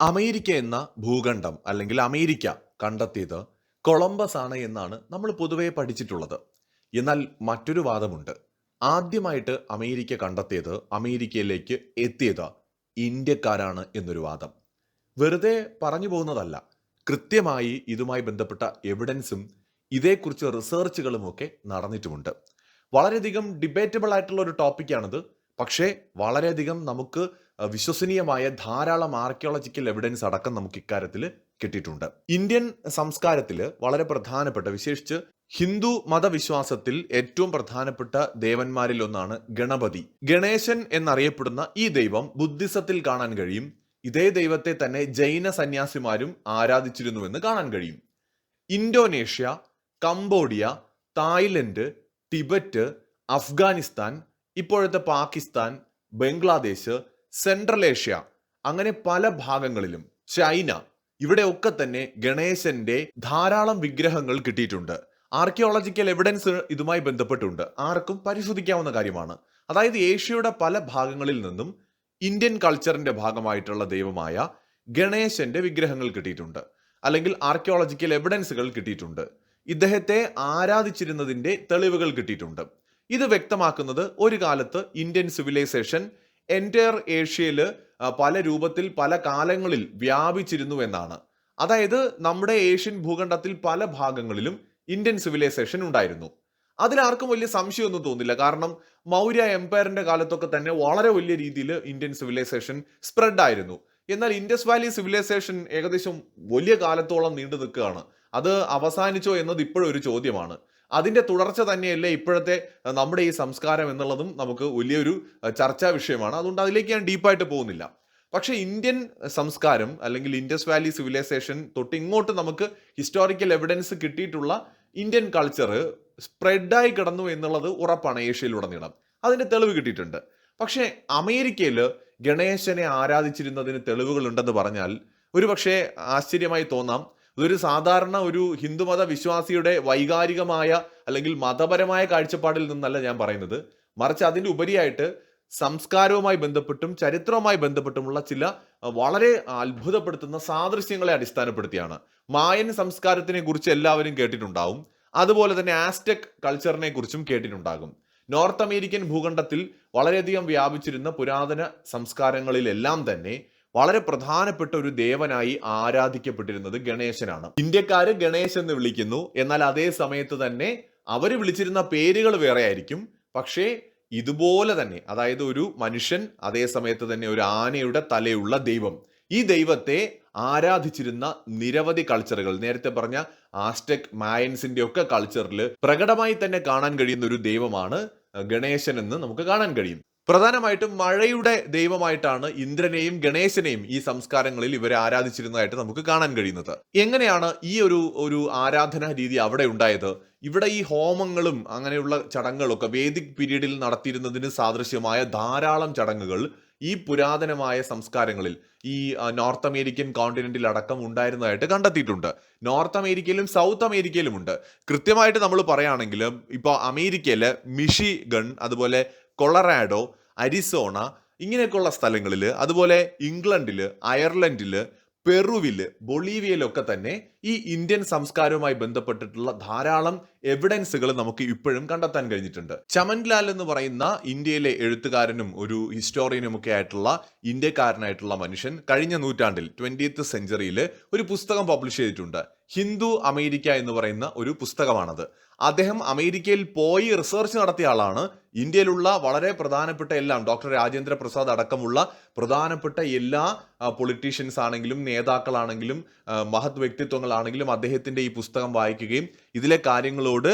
America എന്ന ഭൂഖണ്ഡം അല്ലെങ്കിൽ America കണ്ടെത്തിയത് കൊളംബസ് ആണ് എന്നാണ് നമ്മൾ പൊതുവെ പഠിച്ചിട്ടുള്ളത്. എന്നാൽ മറ്റൊരു വാദമുണ്ട്. ആദ്യമായിട്ട് അമേരിക്ക കണ്ടെത്തിയത് അമേരിക്കയിലേക്ക് എത്തിയത് ഇന്ത്യക്കാരാണ് എന്നൊരു വാദം. വെറുതെ പറഞ്ഞു പോകുന്നതല്ല. കൃത്യമായി ഇതുമായി ബന്ധപ്പെട്ട എവിഡൻസും ഇതേക്കുറിച്ച് റിസർച്ചുകളും ഒക്കെ നടന്നിട്ടുമുണ്ട്. വളരെയധികം ഡിബേറ്റബിൾ ആയിട്ടുള്ള ഒരു ടോപ്പിക്കാണിത് പക്ഷേ വളരെയധികം നമുക്ക് വിശ്വസനീയമായ ധാരാളം ആർക്കിയോളജിക്കൽ എവിഡൻസ് അടക്കം നമുക്ക് ഇക്കാര്യത്തിൽ കിട്ടിയിട്ടുണ്ട്. ഇന്ത്യൻ സംസ്കാരത്തിൽ വളരെ പ്രധാനപ്പെട്ട വിശേഷിച്ച് ഹിന്ദു മതവിശ്വാസത്തിൽ ഏറ്റവും പ്രധാനപ്പെട്ട ദേവന്മാരിൽ ഒന്നാണ് ഗണപതി. ഗണേശൻ എന്നറിയപ്പെടുന്ന ഈ ദൈവം ബുദ്ധിസത്തിൽ കാണാൻ കഴിയും. ഇതേ ദൈവത്തെ തന്നെ ജൈന സന്യാസിമാരും ആരാധിച്ചിരുന്നുവെന്ന് കാണാൻ കഴിയും. Indonesia Cambodia Thailand Tibet Afghanistan ഇപ്പോഴത്തെ പാകിസ്ഥാൻ ബംഗ്ലാദേശ് സെൻട്രൽ ഏഷ്യ അങ്ങനെ പല ഭാഗങ്ങളിലും ചൈന ഇവിടെയൊക്കെ തന്നെ ഗണേശന്റെ ധാരാളം വിഗ്രഹങ്ങൾ കിട്ടിയിട്ടുണ്ട്. ആർക്കിയോളജിക്കൽ എവിഡൻസ് ഇതുമായി ബന്ധപ്പെട്ടുണ്ട്. ആർക്കും പരിശോധിക്കാവുന്ന കാര്യമാണ്. അതായത് ഏഷ്യയുടെ പല ഭാഗങ്ങളിൽ നിന്നും ഇന്ത്യൻ കൾച്ചറിന്റെ ഭാഗമായിട്ടുള്ള ദൈവമായ ഗണേശന്റെ വിഗ്രഹങ്ങൾ കിട്ടിയിട്ടുണ്ട്. അല്ലെങ്കിൽ ആർക്കിയോളജിക്കൽ എവിഡൻസുകൾ കിട്ടിയിട്ടുണ്ട്. ഇദ്ദേഹത്തെ ആരാധിച്ചിരുന്നതിന്റെ തെളിവുകൾ കിട്ടിയിട്ടുണ്ട്. ഇത് വ്യക്തമാക്കുന്നത് ഒരു കാലത്ത് ഇന്ത്യൻ സിവിലൈസേഷൻ എന്റയർ ഏഷ്യയിൽ പല രൂപത്തിൽ പല കാലങ്ങളിൽ വ്യാപിച്ചിരുന്നു എന്നാണ്. അതായത് നമ്മുടെ ഏഷ്യൻ ഭൂഖണ്ഡത്തിൽ പല ഭാഗങ്ങളിലും ഇന്ത്യൻ സിവിലൈസേഷൻ ഉണ്ടായിരുന്നു. അതിലാർക്കും വലിയ സംശയമൊന്നും തോന്നില്ല. കാരണം മൗര്യ എംപയറിന്റെ കാലത്തൊക്കെ തന്നെ വളരെ വലിയ രീതിയിൽ ഇന്ത്യൻ സിവിലൈസേഷൻ സ്പ്രെഡ് ആയിരുന്നു. എന്നാൽ ഇൻഡസ് വാലി സിവിലൈസേഷൻ ഏകദേശം വലിയ കാലത്തോളം നീണ്ടു നിൽക്കുകയാണ് അത് അവസാനിച്ചോ എന്നത് ഇപ്പോഴും ഒരു ചോദ്യമാണ്. അതിന്റെ തുടർച്ച തന്നെയല്ലേ ഇപ്പോഴത്തെ നമ്മുടെ ഈ സംസ്കാരം എന്നുള്ളതും നമുക്ക് വലിയൊരു ചർച്ചാ വിഷയമാണ്. അതുകൊണ്ട് അതിലേക്ക് ഞാൻ ഡീപ്പായിട്ട് പോകുന്നില്ല. പക്ഷേ ഇന്ത്യൻ സംസ്കാരം അല്ലെങ്കിൽ ഇൻഡസ് വാലി സിവിലൈസേഷൻ തൊട്ട് ഇങ്ങോട്ട് നമുക്ക് ഹിസ്റ്റോറിക്കൽ എവിഡൻസ് കിട്ടിയിട്ടുള്ള ഇന്ത്യൻ കൾച്ചർ സ്പ്രെഡായി കിടന്നു എന്നുള്ളത് ഉറപ്പാണ് ഏഷ്യയിലുടനീളം. അതിന്റെ തെളിവ് കിട്ടിയിട്ടുണ്ട്. പക്ഷേ അമേരിക്കയിൽ ഗണേശനെ ആരാധിച്ചിരുന്നതിന് തെളിവുകളുണ്ടെന്ന് പറഞ്ഞാൽ ഒരുപക്ഷെ ആശ്ചര്യമായി തോന്നാം. ഇതൊരു സാധാരണ ഒരു ഹിന്ദുമത വിശ്വാസിയുടെ വൈകാരികമായ അല്ലെങ്കിൽ മതപരമായ കാഴ്ചപ്പാടിൽ നിന്നല്ല ഞാൻ പറയുന്നത്. മറിച്ച് അതിന്റെ ഉപരിയായിട്ട് സംസ്കാരവുമായി ബന്ധപ്പെട്ടും ചരിത്രവുമായി ബന്ധപ്പെട്ടുമുള്ള ചില വളരെ അത്ഭുതപ്പെടുത്തുന്ന സാദൃശ്യങ്ങളെ അടിസ്ഥാനപ്പെടുത്തിയാണ്. മായൻ സംസ്കാരത്തിനെ കുറിച്ച് എല്ലാവരും കേട്ടിട്ടുണ്ടാവും. അതുപോലെ തന്നെ ആസ്റ്റെക് കൾച്ചറിനെ കുറിച്ചും കേട്ടിട്ടുണ്ടാകും. നോർത്ത് അമേരിക്കൻ ഭൂഖണ്ഡത്തിൽ വളരെയധികം വ്യാപിച്ചിരുന്ന പുരാതന സംസ്കാരങ്ങളിലെല്ലാം തന്നെ വളരെ പ്രധാനപ്പെട്ട ഒരു ദേവനായി ആരാധിക്കപ്പെട്ടിരുന്നത് ഗണേശനാണ്. ഇന്ത്യക്കാര് ഗണേശ് എന്ന് വിളിക്കുന്നു. എന്നാൽ അതേ സമയത്ത് തന്നെ അവർ വിളിച്ചിരുന്ന പേരുകൾ വേറെ ആയിരിക്കും. പക്ഷേ ഇതുപോലെ തന്നെ അതായത് ഒരു മനുഷ്യൻ അതേ സമയത്ത് തന്നെ ഒരു ആനയുടെ തലയുള്ള ദൈവം. ഈ ദൈവത്തെ ആരാധിച്ചിരുന്ന നിരവധി കൾച്ചറുകൾ നേരത്തെ പറഞ്ഞ ആസ്റ്റെക് മായൻസിന്റെ ഒക്കെ കൾച്ചറിൽ പ്രകടമായി തന്നെ കാണാൻ കഴിയുന്ന ഒരു ദൈവമാണ് ഗണേശൻ എന്ന് നമുക്ക് കാണാൻ കഴിയും. പ്രധാനമായിട്ടും മഴയുടെ ദൈവമായിട്ടാണ് ഇന്ദ്രനെയും ഗണേശനെയും ഈ സംസ്കാരങ്ങളിൽ ഇവരെ ആരാധിച്ചിരുന്നതായിട്ട് നമുക്ക് കാണാൻ കഴിയുന്നത്. എങ്ങനെയാണ് ഈ ഒരു ഒരു ആരാധനാ രീതി അവിടെ ഉണ്ടായത്? ഇവിടെ ഈ ഹോമങ്ങളും അങ്ങനെയുള്ള ചടങ്ങുകളൊക്കെ വേദിക് പീരീഡിൽ നടത്തിയിരുന്നതിന് സാദൃശ്യമായ ധാരാളം ചടങ്ങുകൾ ഈ പുരാതനമായ സംസ്കാരങ്ങളിൽ ഈ നോർത്ത് അമേരിക്കൻ കോണ്ടിനെന്റിൽ അടക്കം ഉണ്ടായിരുന്നതായിട്ട് കണ്ടെത്തിയിട്ടുണ്ട്. നോർത്ത് അമേരിക്കയിലും സൗത്ത് അമേരിക്കയിലും ഉണ്ട്. കൃത്യമായിട്ട് നമ്മൾ പറയുകയാണെങ്കിൽ ഇപ്പോൾ അമേരിക്കയിലെ മിഷിഗൺ അതുപോലെ കൊളറാഡോ അരിസോണ ഇങ്ങനെയൊക്കെയുള്ള സ്ഥലങ്ങളിൽ അതുപോലെ ഇംഗ്ലണ്ടിൽ അയർലൻഡിൽ പെറുവിൽ ബൊളീവിയയിലൊക്കെ തന്നെ ഈ ഇന്ത്യൻ സംസ്കാരവുമായി ബന്ധപ്പെട്ടിട്ടുള്ള ധാരാളം എവിഡൻസുകൾ നമുക്ക് ഇപ്പോഴും കണ്ടെത്താൻ കഴിഞ്ഞിട്ടുണ്ട്. ചമൻലാൽ എന്ന് പറയുന്ന ഇന്ത്യയിലെ എഴുത്തുകാരനും ഒരു ഹിസ്റ്റോറിയനും ഒക്കെ ആയിട്ടുള്ള ഇന്ത്യക്കാരനായിട്ടുള്ള മനുഷ്യൻ കഴിഞ്ഞ നൂറ്റാണ്ടിൽ ട്വന്റിയത്ത് സെഞ്ചുറിയിൽ ഒരു പുസ്തകം പബ്ലിഷ് ചെയ്തിട്ടുണ്ട്. ഹിന്ദു അമേരിക്ക എന്ന് പറയുന്ന ഒരു പുസ്തകമാണത്. അദ്ദേഹം അമേരിക്കയിൽ പോയി റിസർച്ച് നടത്തിയ ആളാണ്. ഇന്ത്യയിലുള്ള വളരെ പ്രധാനപ്പെട്ട എല്ലാം ഡോക്ടർ രാജേന്ദ്ര പ്രസാദ് അടക്കമുള്ള പ്രധാനപ്പെട്ട എല്ലാ പൊളിറ്റീഷ്യൻസ് ആണെങ്കിലും നേതാക്കളാണെങ്കിലും മഹത് വ്യക്തിത്വങ്ങളാണെങ്കിലും അദ്ദേഹത്തിന്റെ ഈ പുസ്തകം വായിക്കുകയും ഇതിലെ കാര്യങ്ങളോട്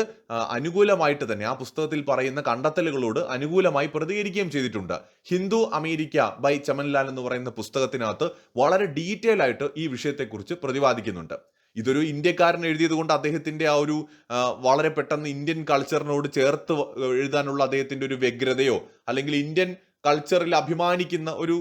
അനുകൂലമായിട്ട് തന്നെ ആ പുസ്തകത്തിൽ പറയുന്ന കണ്ടെത്തലുകളോട് അനുകൂലമായി പ്രതികരിക്കുകയും ചെയ്തിട്ടുണ്ട്. ഹിന്ദു അമേരിക്ക ബൈ ചമൻലാൽ എന്ന് പറയുന്ന പുസ്തകത്തിനകത്ത് വളരെ ഡീറ്റെയിൽ ആയിട്ട് ഈ വിഷയത്തെക്കുറിച്ച് പ്രതിപാദിക്കുന്നുണ്ട്. ഇതൊരു ഇന്ത്യക്കാരൻ എഴുതിയത് കൊണ്ട് അദ്ദേഹത്തിന്റെ ആ ഒരു വളരെ പെട്ടെന്ന് ഇന്ത്യൻ കൾച്ചറിനോട് ചേർത്ത് എഴുതാനുള്ള അദ്ദേഹത്തിന്റെ ഒരു വ്യഗ്രതയോ അല്ലെങ്കിൽ ഇന്ത്യൻ കൾച്ചറിൽ അഭിമാനിക്കുന്ന ഒരു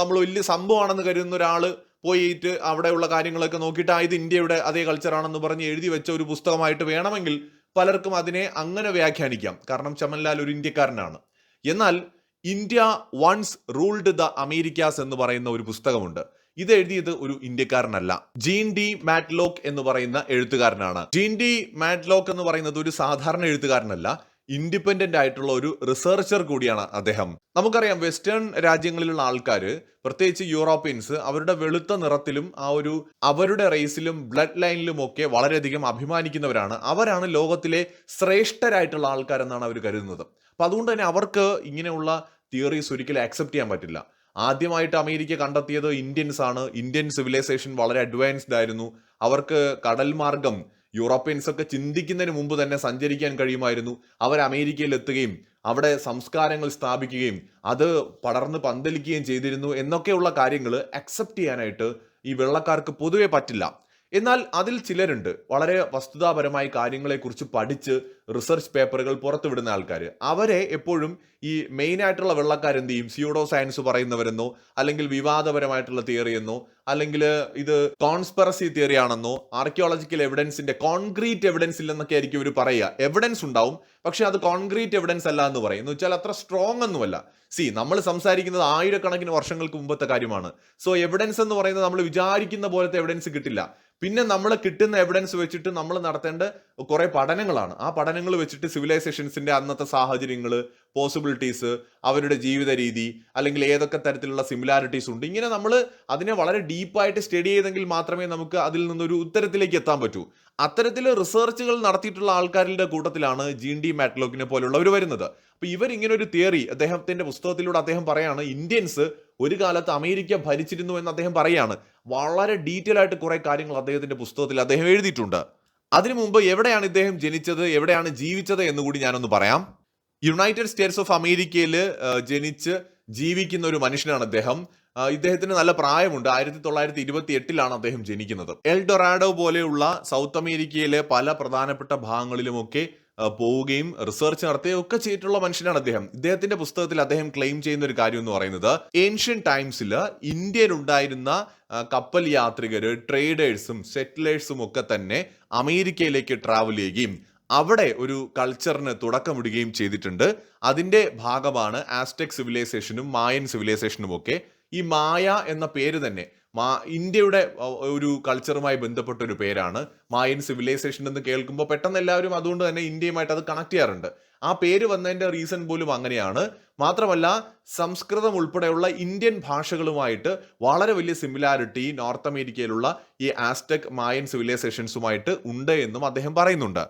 നമ്മൾ വലിയ സംഭവമാണെന്ന് കരുതുന്ന ഒരാൾ പോയിട്ട് അവിടെയുള്ള കാര്യങ്ങളൊക്കെ നോക്കിയിട്ട് ആ ഇത് ഇന്ത്യയുടെ അതേ കൾച്ചറാണെന്ന് പറഞ്ഞ് എഴുതി വെച്ച ഒരു പുസ്തകമായിട്ട് വേണമെങ്കിൽ പലർക്കും അതിനെ അങ്ങനെ വ്യാഖ്യാനിക്കാം. കാരണം ചമൻലാൽ ഒരു ഇന്ത്യക്കാരനാണ്. എന്നാൽ India once ruled the Americas എന്ന് പറയുന്ന ഒരു പുസ്തകമുണ്ട്. ഇത് എഴുതിയത് ഒരു ഇന്ത്യക്കാരനല്ല. ജീൻ ഡി മാറ്റ്ലോക്ക് എന്ന് പറയുന്ന എഴുത്തുകാരനാണ്. ജീൻ ഡി മാറ്റ്ലോക്ക് എന്ന് പറയുന്നത് ഒരു സാധാരണ എഴുത്തുകാരനല്ല. ഇൻഡിപെൻഡന്റ് ആയിട്ടുള്ള ഒരു റിസർച്ചർ കൂടിയാണ് അദ്ദേഹം. നമുക്കറിയാം വെസ്റ്റേൺ രാജ്യങ്ങളിലുള്ള ആൾക്കാർ പ്രത്യേകിച്ച് യൂറോപ്യൻസ് അവരുടെ വെളുത്ത നിറത്തിലും ആ ഒരു അവരുടെ റേസിലും ബ്ലഡ് ലൈനിലും ഒക്കെ വളരെയധികം അഭിമാനിക്കുന്നവരാണ്. അവരാണ് ലോകത്തിലെ ശ്രേഷ്ഠരായിട്ടുള്ള ആൾക്കാരെന്നാണ് അവർ കരുതുന്നത്. അപ്പൊ അതുകൊണ്ട് തന്നെ അവർക്ക് ഇങ്ങനെയുള്ള തിയറീസ് ഒരിക്കലും ആക്സെപ്റ്റ് ചെയ്യാൻ പറ്റില്ല. ആദ്യമായിട്ട് അമേരിക്ക കണ്ടെത്തിയത് ഇന്ത്യൻസ് ആണ് ഇന്ത്യൻ സിവിലൈസേഷൻ വളരെ അഡ്വാൻസ്ഡ് ആയിരുന്നു. അവർക്ക് കടൽ മാർഗം യൂറോപ്യൻസ് ഒക്കെ ചിന്തിക്കുന്നതിന് മുമ്പ് തന്നെ സഞ്ചരിക്കാൻ കഴിയുമായിരുന്നു. അവർ അമേരിക്കയിൽ എത്തുകയും അവിടെ സംസ്കാരങ്ങൾ സ്ഥാപിക്കുകയും അത് പടർന്ന് പന്തലിക്കുകയും ചെയ്തിരുന്നു എന്നൊക്കെയുള്ള കാര്യങ്ങൾ അക്സെപ്റ്റ് ചെയ്യാനായിട്ട് ഈ വെള്ളക്കാർക്ക് പൊതുവെ പറ്റില്ല. എന്നാൽ അതിൽ ചിലരുണ്ട്. വളരെ വസ്തുതാപരമായി കാര്യങ്ങളെക്കുറിച്ച് പഠിച്ച് റിസർച്ച് പേപ്പറുകൾ പുറത്തുവിടുന്ന ആൾക്കാർ അവരെ എപ്പോഴും ഈ മെയിനായിട്ടുള്ള വെള്ളക്കാരെന്ത് ചെയ്യും? സ്യൂഡോ സയൻസ് പറയുന്നവരെന്നോ അല്ലെങ്കിൽ വിവാദപരമായിട്ടുള്ള തിയറി എന്നോ അല്ലെങ്കിൽ ഇത് കോൺസ്പെറസി തിയറി ആണെന്നോ ആർക്കിയോളജിക്കൽ എവിഡൻസിന്റെ കോൺക്രീറ്റ് എവിഡൻസ് ഇല്ലെന്നൊക്കെ ആയിരിക്കും ഇവർ പറയുക. എവിഡൻസ് ഉണ്ടാവും പക്ഷെ അത് കോൺക്രീറ്റ് എവിഡൻസ് അല്ല എന്ന് പറയും. എന്ന് വെച്ചാൽ അത്ര സ്ട്രോങ് ഒന്നുമല്ല. സി നമ്മൾ സംസാരിക്കുന്നത് ആയിരക്കണക്കിന് വർഷങ്ങൾക്ക് മുമ്പത്തെ കാര്യമാണ്. സോ എവിഡൻസ് എന്ന് പറയുന്നത് നമ്മൾ വിചാരിക്കുന്ന പോലത്തെ എവിഡൻസ് കിട്ടില്ല. പിന്നെ നമ്മൾ കിട്ടുന്ന എവിഡൻസ് വെച്ചിട്ട് നമ്മൾ നടത്തേണ്ട കുറെ പഠനങ്ങളാണ്. ആ പഠനങ്ങൾ വെച്ചിട്ട് സിവിലൈസേഷൻസിന്റെ അന്നത്തെ സാഹചര്യങ്ങൾ പോസിബിലിറ്റീസ് അവരുടെ ജീവിത രീതി അല്ലെങ്കിൽ ഏതൊക്കെ തരത്തിലുള്ള സിമിലാരിറ്റീസ് ഉണ്ട്. ഇങ്ങനെ നമ്മൾ അതിനെ വളരെ ഡീപ്പായിട്ട് സ്റ്റഡി ചെയ്തെങ്കിൽ മാത്രമേ നമുക്ക് അതിൽ നിന്നൊരു ഉത്തരത്തിലേക്ക് എത്താൻ പറ്റൂ. അത്തരത്തിൽ റിസർച്ചുകൾ നടത്തിയിട്ടുള്ള ആൾക്കാരുടെ കൂട്ടത്തിലാണ് ജീൻ ഡി മാറ്റ്ലോക്കിനെ പോലുള്ളവർ വരുന്നത്. അപ്പോൾ ഇവർ ഇങ്ങനെ ഒരു തിയറി അദ്ദേഹത്തിന്റെ പുസ്തകത്തിലൂടെ അദ്ദേഹം പറയാണ് ഇന്ത്യൻസ് ഒരു കാലത്ത് അമേരിക്ക ഭരിച്ചിരുന്നു എന്ന് അദ്ദേഹം പറയാണ്. വളരെ ഡീറ്റെയിൽ ആയിട്ട് കുറേ കാര്യങ്ങൾ അദ്ദേഹത്തിന്റെ പുസ്തകത്തിൽ അദ്ദേഹം എഴുതിയിട്ടുണ്ട്. അതിനു മുമ്പ് എവിടെയാണ് ഇദ്ദേഹം ജനിച്ചത് എവിടെയാണ് ജീവിച്ചത് എന്ന് കൂടി ഞാനൊന്ന് പറയാം. യുണൈറ്റഡ് സ്റ്റേറ്റ്സ് ഓഫ് അമേരിക്കയിൽ ജനിച്ച് ജീവിക്കുന്ന ഒരു മനുഷ്യനാണ് അദ്ദേഹം. ഇദ്ദേഹത്തിന് നല്ല പ്രായമുണ്ട്. ആയിരത്തി തൊള്ളായിരത്തി ഇരുപത്തി എട്ടിലാണ് അദ്ദേഹം ജനിക്കുന്നത്. എൽ ഡൊറാഡോ പോലെയുള്ള സൗത്ത് അമേരിക്കയിലെ പല പ്രധാനപ്പെട്ട ഭാഗങ്ങളിലുമൊക്കെ പോവുകയും റിസർച്ച് നടത്തുകയും ഒക്കെ ചെയ്തിട്ടുള്ള മനുഷ്യനാണ് അദ്ദേഹം. ഇദ്ദേഹത്തിന്റെ പുസ്തകത്തിൽ അദ്ദേഹം ക്ലെയിം ചെയ്യുന്ന ഒരു കാര്യം എന്ന് പറയുന്നത് ഏൻഷ്യൻ ടൈംസിൽ ഇന്ത്യയിൽ ഉണ്ടായിരുന്ന കപ്പൽ യാത്രികർ ട്രേഡേഴ്സും സെറ്റിലേഴ്സും ഒക്കെ തന്നെ അമേരിക്കയിലേക്ക് ട്രാവൽ ചെയ്യുകയും അവിടെ ഒരു കൾച്ചറിന് തുടക്കമിടുകയും ചെയ്തിട്ടുണ്ട്. അതിന്റെ ഭാഗമാണ് ആസ്റ്റെക് സിവിലൈസേഷനും മായൻ സിവിലൈസേഷനും ഒക്കെ. ഈ മായ എന്ന പേര് തന്നെ മാ ഇന്ത്യയുടെ ഒരു കൾച്ചറുമായി ബന്ധപ്പെട്ട ഒരു പേരാണ്. മായൻ സിവിലൈസേഷൻ എന്ന് കേൾക്കുമ്പോൾ പെട്ടെന്ന് എല്ലാവരും അതുകൊണ്ട് തന്നെ ഇന്ത്യയുമായിട്ട് അത് കണക്ട് ചെയ്യാറുണ്ട്. ആ പേര് വന്നതിന്റെ റീസൺ പോലും അങ്ങനെയാണ്. മാത്രമല്ല സംസ്കൃതം ഉൾപ്പെടെയുള്ള ഇന്ത്യൻ ഭാഷകളുമായിട്ട് വളരെ വലിയ സിമിലാരിറ്റി നോർത്ത് അമേരിക്കയിലുള്ള ഈ ആസ്റ്റെക് മായൻ സിവിലൈസേഷൻസുമായിട്ട് ഉണ്ട് എന്നും അദ്ദേഹം പറയുന്നുണ്ട്.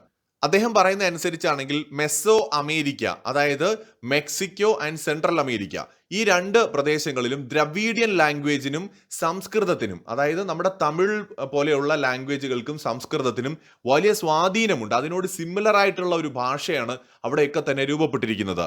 അദ്ദേഹം പറയുന്ന അനുസരിച്ചാണെങ്കിൽ മെസ്സോ അമേരിക്ക അതായത് മെക്സിക്കോ ആൻഡ് സെൻട്രൽ അമേരിക്ക ഈ രണ്ട് പ്രദേശങ്ങളിലും ദ്രവീഡിയൻ ലാംഗ്വേജിനും സംസ്കൃതത്തിനും അതായത് നമ്മുടെ തമിഴ് പോലെയുള്ള ലാംഗ്വേജുകൾക്കും സംസ്കൃതത്തിനും വലിയ സ്വാധീനമുണ്ട്. അതിനോട് സിമിലർ ആയിട്ടുള്ള ഒരു ഭാഷയാണ് അവിടെയൊക്കെ തന്നെ രൂപപ്പെട്ടിരിക്കുന്നത്.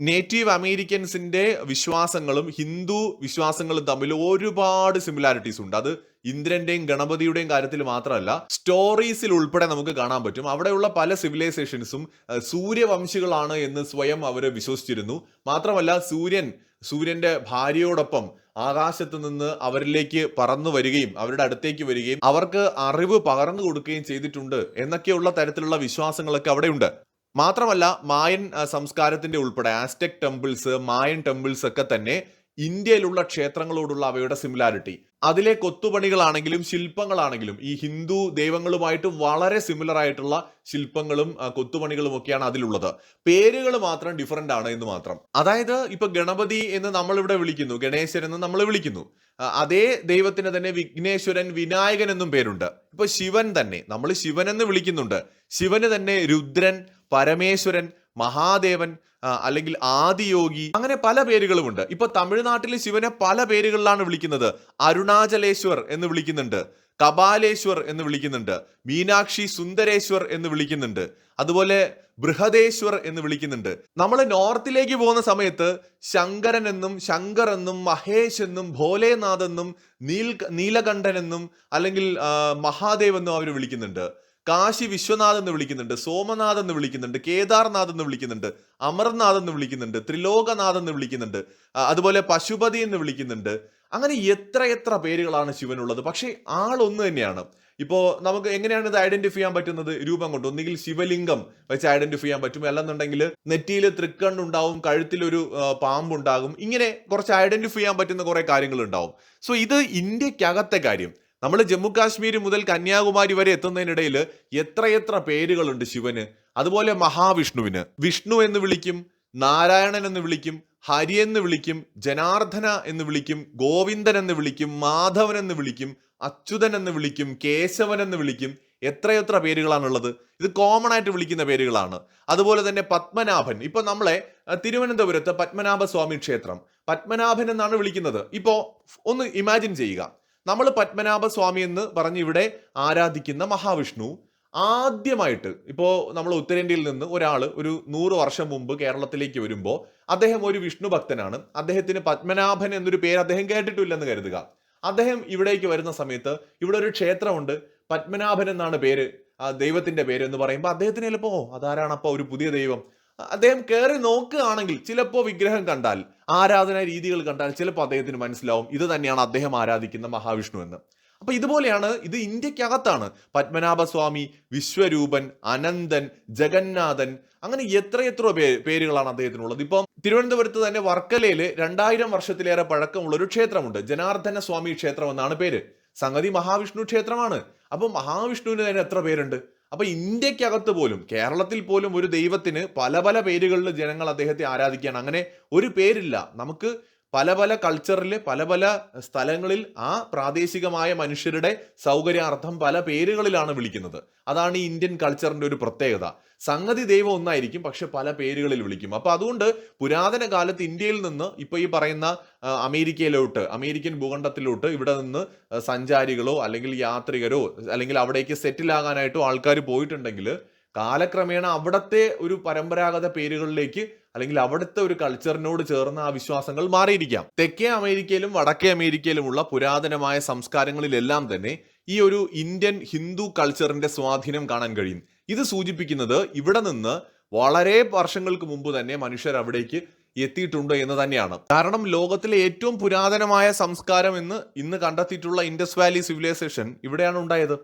നേറ്റീവ് അമേരിക്കൻസിന്റെ വിശ്വാസങ്ങളും ഹിന്ദു വിശ്വാസങ്ങളും തമ്മിൽ ഒരുപാട് സിമിലാരിറ്റീസ് ഉണ്ട്. അത് ഇന്ദ്രന്റെയും ഗണപതിയുടെയും കാര്യത്തിൽ മാത്രമല്ല സ്റ്റോറീസിൽ ഉൾപ്പെടെ നമുക്ക് കാണാൻ പറ്റും. അവിടെയുള്ള പല സിവിലൈസേഷൻസും സൂര്യവംശികളാണ് എന്ന് സ്വയം അവർ വിശ്വസിച്ചിരുന്നു. മാത്രമല്ല സൂര്യൻ സൂര്യന്റെ ഭാര്യയോടൊപ്പം ആകാശത്ത് നിന്ന് അവരിലേക്ക് പറന്നു വരികയും അവരുടെ അടുത്തേക്ക് വരികയും അവർക്ക് അറിവ് പകർന്നു കൊടുക്കുകയും ചെയ്തിട്ടുണ്ട് എന്നൊക്കെയുള്ള തരത്തിലുള്ള വിശ്വാസങ്ങളൊക്കെ അവിടെയുണ്ട്. മാത്രമല്ല മായൻ സംസ്കാരത്തിന്റെ ഉൾപ്പെടെ ആസ്ടെക് ടെമ്പിൾസ് മായൻ ടെമ്പിൾസ് ഒക്കെ തന്നെ ഇന്ത്യയിലുള്ള ക്ഷേത്രങ്ങളോടുള്ള അവയുടെ സിമിലാരിറ്റി അതിലെ കൊത്തുപണികളാണെങ്കിലും ശില്പങ്ങളാണെങ്കിലും ഈ ഹിന്ദു ദൈവങ്ങളുമായിട്ട് വളരെ സിമിലർ ആയിട്ടുള്ള ശില്പങ്ങളും കൊത്തുപണികളും ഒക്കെയാണ് അതിലുള്ളത്. പേരുകൾ മാത്രം ഡിഫറെന്റ് ആണ് എന്ന് മാത്രം. അതായത് ഇപ്പൊ ഗണപതി എന്ന് നമ്മളിവിടെ വിളിക്കുന്നു ഗണേശൻ എന്ന് നമ്മൾ വിളിക്കുന്നു. അതേ ദൈവത്തിന് തന്നെ വിഘ്നേശ്വരൻ വിനായകൻ എന്നും പേരുണ്ട്. ഇപ്പൊ ശിവൻ തന്നെ നമ്മൾ ശിവൻ എന്ന് വിളിക്കുന്നുണ്ട്. ശിവന് തന്നെ രുദ്രൻ പരമേശ്വരൻ മഹാദേവൻ അല്ലെങ്കിൽ ആദിയോഗി അങ്ങനെ പല പേരുകളുമുണ്ട്. ഇപ്പൊ തമിഴ്നാട്ടിൽ ശിവനെ പല പേരുകളിലാണ് വിളിക്കുന്നത്. അരുണാചലേശ്വർ എന്ന് വിളിക്കുന്നുണ്ട്. കപാലേശ്വർ എന്ന് വിളിക്കുന്നുണ്ട്. മീനാക്ഷി സുന്ദരേശ്വർ എന്ന് വിളിക്കുന്നുണ്ട്. അതുപോലെ ബൃഹദേശ്വർ എന്ന് വിളിക്കുന്നുണ്ട്. നമ്മൾ നോർത്തിലേക്ക് പോകുന്ന സമയത്ത് ശങ്കരൻ എന്നും ശങ്കർ എന്നും മഹേഷ് എന്നും ഭോലേനാഥ് എന്നും നീൽ നീലകണ്ഠൻ എന്നും അല്ലെങ്കിൽ മഹാദേവ് എന്നും അവർ വിളിക്കുന്നുണ്ട്. കാശി വിശ്വനാഥ് എന്ന് വിളിക്കുന്നുണ്ട് സോമനാഥ് എന്ന് വിളിക്കുന്നുണ്ട് കേദാർനാഥ് എന്ന് വിളിക്കുന്നുണ്ട് അമർനാഥ് എന്ന് വിളിക്കുന്നുണ്ട് ത്രിലോകനാഥ് എന്ന് വിളിക്കുന്നുണ്ട് അതുപോലെ പശുപതി എന്ന് വിളിക്കുന്നുണ്ട്. അങ്ങനെ എത്ര എത്ര പേരുകളാണ് ശിവനുള്ളത്. പക്ഷേ ആളൊന്നു തന്നെയാണ്. ഇപ്പോൾ നമുക്ക് എങ്ങനെയാണ് ഇത് ഐഡന്റിഫൈ ചെയ്യാൻ പറ്റുന്നത്? രൂപം കൊണ്ട്. ഒന്നുകിൽ ശിവലിംഗം വെച്ച് ഐഡന്റിഫൈ ചെയ്യാൻ പറ്റും. അല്ലെന്നുണ്ടെങ്കിൽ നെറ്റിയിൽ തൃക്കണ്ണുണ്ടാവും കഴുത്തിലൊരു പാമ്പുണ്ടാകും. ഇങ്ങനെ കുറച്ച് ഐഡന്റിഫൈ ചെയ്യാൻ പറ്റുന്ന കുറേ കാര്യങ്ങൾ ഉണ്ടാവും സോ ഇത് ഇന്ത്യക്കകത്തെ കാര്യം. നമ്മൾ ജമ്മു കാശ്മീർ മുതൽ കന്യാകുമാരി വരെ എത്തുന്നതിനിടയിൽ എത്രയെത്ര പേരുകളുണ്ട് ശിവന്? അതുപോലെ മഹാവിഷ്ണുവിന്. വിഷ്ണു എന്ന് വിളിക്കും നാരായണൻ എന്ന് വിളിക്കും ഹരി എന്ന് വിളിക്കും ജനാർദ്ദന എന്ന് വിളിക്കും ഗോവിന്ദൻ എന്ന് വിളിക്കും മാധവൻ എന്ന് വിളിക്കും അച്യുതൻ എന്ന് വിളിക്കും കേശവൻ എന്ന് വിളിക്കും. എത്രയെത്ര പേരുകളാണുള്ളത്? ഇത് കോമൺ ആയിട്ട് വിളിക്കുന്ന പേരുകളാണ്. അതുപോലെ തന്നെ പത്മനാഭൻ. ഇപ്പൊ നമ്മളെ തിരുവനന്തപുരത്ത് പത്മനാഭ സ്വാമി ക്ഷേത്രം. പത്മനാഭൻ എന്നാണ് വിളിക്കുന്നത്. ഇപ്പോ ഒന്ന് ഇമാജിൻ ചെയ്യുക. നമ്മൾ പത്മനാഭസ്വാമി എന്ന് പറഞ്ഞ് ഇവിടെ ആരാധിക്കുന്ന മഹാവിഷ്ണു ആദ്യമായിട്ട് ഇപ്പോൾ നമ്മൾ ഉത്തരേന്ത്യയിൽ നിന്ന് ഒരാൾ ഒരു നൂറ് വർഷം മുമ്പ് കേരളത്തിലേക്ക് വരുമ്പോൾ അദ്ദേഹം ഒരു വിഷ്ണു ഭക്തനാണ്. അദ്ദേഹത്തിന് പത്മനാഭൻ എന്നൊരു പേര് അദ്ദേഹം കേട്ടിട്ടില്ലെന്ന് കരുതുക. അദ്ദേഹം ഇവിടേക്ക് വരുന്ന സമയത്ത് ഇവിടെ ഒരു ക്ഷേത്രമുണ്ട്. പത്മനാഭൻ എന്നാണ് പേര് ആ ദൈവത്തിന്റെ പേര് എന്ന് പറയുമ്പോൾ അദ്ദേഹത്തിന് ചിലപ്പോ അതാരാണ് അതാരാണപ്പോ ഒരു പുതിയ ദൈവം? അദ്ദേഹം കയറി നോക്കുകയാണെങ്കിൽ ചിലപ്പോൾ വിഗ്രഹം കണ്ടാൽ ആരാധന രീതികൾ കണ്ടാൽ ചിലപ്പോൾ അദ്ദേഹത്തിന് മനസ്സിലാവും ഇത് തന്നെയാണ് അദ്ദേഹം ആരാധിക്കുന്ന മഹാവിഷ്ണു എന്ന്. അപ്പൊ ഇതുപോലെയാണ് ഇത് ഇന്ത്യക്കകത്താണ്. പത്മനാഭസ്വാമി വിശ്വരൂപൻ അനന്തൻ ജഗന്നാഥൻ അങ്ങനെ എത്രയെത്ര പേ പേരുകളാണ് അദ്ദേഹത്തിനുള്ളത്. ഇപ്പം തിരുവനന്തപുരത്ത് തന്നെ വർക്കലയിൽ രണ്ടായിരം വർഷത്തിലേറെ പഴക്കമുള്ള ഒരു ക്ഷേത്രമുണ്ട്. ജനാർദ്ദന സ്വാമി ക്ഷേത്രം എന്നാണ് പേര്. സംഗതി മഹാവിഷ്ണു ക്ഷേത്രമാണ്. അപ്പൊ മഹാവിഷ്ണുവിന് തന്നെ എത്ര പേരുണ്ട്? അപ്പൊ ഇന്ത്യക്കകത്ത് പോലും കേരളത്തിൽ പോലും ഒരു ദൈവത്തിന് പല പല പേരുകളിൽ ജനങ്ങൾ അദ്ദേഹത്തെ ആരാധിക്കുകയാണ്. അങ്ങനെ ഒരു പേരില്ല. നമുക്ക് പല പല കൾച്ചറിൽ പല പല സ്ഥലങ്ങളിൽ ആ പ്രാദേശികമായ മനുഷ്യരുടെ സൗകര്യാർത്ഥം പല പേരുകളിലാണ് വിളിക്കുന്നത്. അതാണ് ഈ ഇന്ത്യൻ കൾച്ചറിന്റെ ഒരു പ്രത്യേകത. സംഗതി ദൈവം ഒന്നായിരിക്കും പക്ഷെ പല പേരുകളിൽ വിളിക്കും. അപ്പൊ അതുകൊണ്ട് പുരാതന കാലത്ത് ഇന്ത്യയിൽ നിന്ന് ഇപ്പൊ ഈ പറയുന്ന അമേരിക്കയിലോട്ട് അമേരിക്കൻ ഭൂഖണ്ഡത്തിലോട്ട് ഇവിടെ നിന്ന് സഞ്ചാരികളോ അല്ലെങ്കിൽ യാത്രികരോ അല്ലെങ്കിൽ അവിടേക്ക് സെറ്റിൽ ആകാനായിട്ടോ ആൾക്കാർ പോയിട്ടുണ്ടെങ്കിൽ കാലക്രമേണ അവിടത്തെ ഒരു പരമ്പരാഗത പേരുകളിലേക്ക് അല്ലെങ്കിൽ അവിടുത്തെ ഒരു കൾച്ചറിനോട് ചേർന്ന ആ വിശ്വാസങ്ങൾ മാറിയിരിക്കാം. തെക്കേ അമേരിക്കയിലും വടക്കേ അമേരിക്കയിലുമുള്ള പുരാതനമായ സംസ്കാരങ്ങളിലെല്ലാം തന്നെ ഈ ഒരു ഇന്ത്യൻ ഹിന്ദു കൾച്ചറിന്റെ സ്വാധീനം കാണാൻ കഴിയും. ഇത് സൂചിപ്പിക്കുന്നത് ഇവിടെ നിന്ന് വളരെ വർഷങ്ങൾക്ക് മുമ്പ് തന്നെ മനുഷ്യർ അവിടേക്ക് എത്തിയിട്ടുണ്ട് എന്ന് തന്നെയാണ്. കാരണം ലോകത്തിലെ ഏറ്റവും പുരാതനമായ സംസ്കാരം എന്ന് ഇന്ന് കണ്ടെത്തിയിട്ടുള്ള ഇൻഡസ് വാലി സിവിലൈസേഷൻ ഇവിടെയാണ് ഉണ്ടായത്.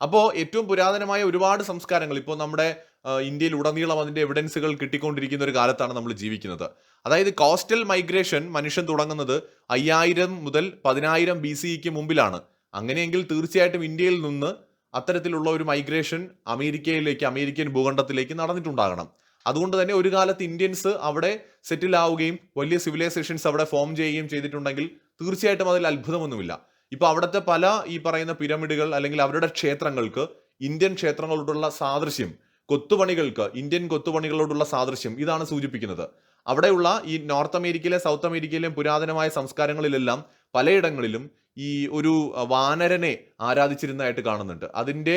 അപ്പോൾ ഏറ്റവും പുരാതനമായ ഒരുപാട് സംസ്കാരങ്ങൾ ഇപ്പോൾ നമ്മുടെ ഇന്ത്യയിൽ ഉടനീളം അതിന്റെ എവിഡൻസുകൾ കിട്ടിക്കൊണ്ടിരിക്കുന്ന ഒരു കാലത്താണ് നമ്മൾ ജീവിക്കുന്നത്. അതായത് കോസ്റ്റൽ മൈഗ്രേഷൻ മനുഷ്യൻ തുടങ്ങുന്നത് അയ്യായിരം മുതൽ പതിനായിരം ബി സിക്ക് മുമ്പിലാണ്. അങ്ങനെയെങ്കിൽ തീർച്ചയായിട്ടും ഇന്ത്യയിൽ നിന്ന് അത്തരത്തിലുള്ള ഒരു മൈഗ്രേഷൻ അമേരിക്കയിലേക്ക് അമേരിക്കൻ ഭൂഖണ്ഡത്തിലേക്ക് നടന്നിട്ടുണ്ടാകണം. അതുകൊണ്ട് തന്നെ ഒരു കാലത്ത് ഇന്ത്യൻസ് അവിടെ സെറ്റിൽ ആവുകയും വലിയ സിവിലൈസേഷൻസ് അവിടെ ഫോം ചെയ്യുകയും ചെയ്തിട്ടുണ്ടെങ്കിൽ തീർച്ചയായിട്ടും അതിൽ അത്ഭുതമൊന്നുമില്ല. ഇപ്പൊ അവിടുത്തെ പല ഈ പറയുന്ന പിരമിഡുകൾ അല്ലെങ്കിൽ അവരുടെ ക്ഷേത്രങ്ങൾക്ക് ഇന്ത്യൻ ക്ഷേത്രങ്ങളോടുള്ള സാദൃശ്യം കൊത്തുപണികൾക്ക് ഇന്ത്യൻ കൊത്തുപണികളോടുള്ള സാദൃശ്യം ഇതാണ് സൂചിപ്പിക്കുന്നത്. അവിടെയുള്ള ഈ നോർത്ത് അമേരിക്കയിലെ സൗത്ത് അമേരിക്കയിലെ പുരാതനമായ സംസ്കാരങ്ങളിലെല്ലാം പലയിടങ്ങളിലും ഈ ഒരു വാനരനെ ആരാധിച്ചിരുന്നതായിട്ട് കാണുന്നുണ്ട്. അതിന്റെ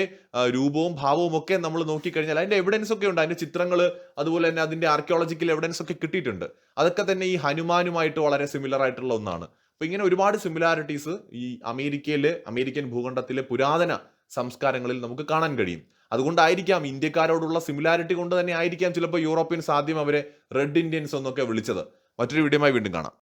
രൂപവും ഭാവവും ഒക്കെ നമ്മൾ നോക്കിക്കഴിഞ്ഞാൽ അതിന്റെ എവിഡൻസ് ഒക്കെ ഉണ്ട്. അതിന്റെ ചിത്രങ്ങൾ അതുപോലെ തന്നെ അതിന്റെ ആർക്കിയോളജിക്കൽ എവിഡൻസ് ഒക്കെ കിട്ടിയിട്ടുണ്ട്. അതൊക്കെ തന്നെ ഈ ഹനുമാനുമായിട്ട് വളരെ സിമിലർ ആയിട്ടുള്ള ഒന്നാണ്. അപ്പൊ ഇങ്ങനെ ഒരുപാട് സിമിലാരിറ്റീസ് ഈ അമേരിക്കയിലെ അമേരിക്കൻ ഭൂഖണ്ഡത്തിലെ പുരാതന സംസ്കാരങ്ങളിൽ നമുക്ക് കാണാൻ കഴിയും. അതുകൊണ്ടായിരിക്കാം ഇന്ത്യക്കാരോടുള്ള സിമിലാരിറ്റി കൊണ്ട് തന്നെ ആയിരിക്കാം ചിലപ്പോൾ യൂറോപ്യൻസ് ആദ്യം അവരെ റെഡ് ഇന്ത്യൻസ് എന്നൊക്കെ വിളിച്ചത്. മറ്റൊരു വീഡിയോമായി വീണ്ടും കാണാം.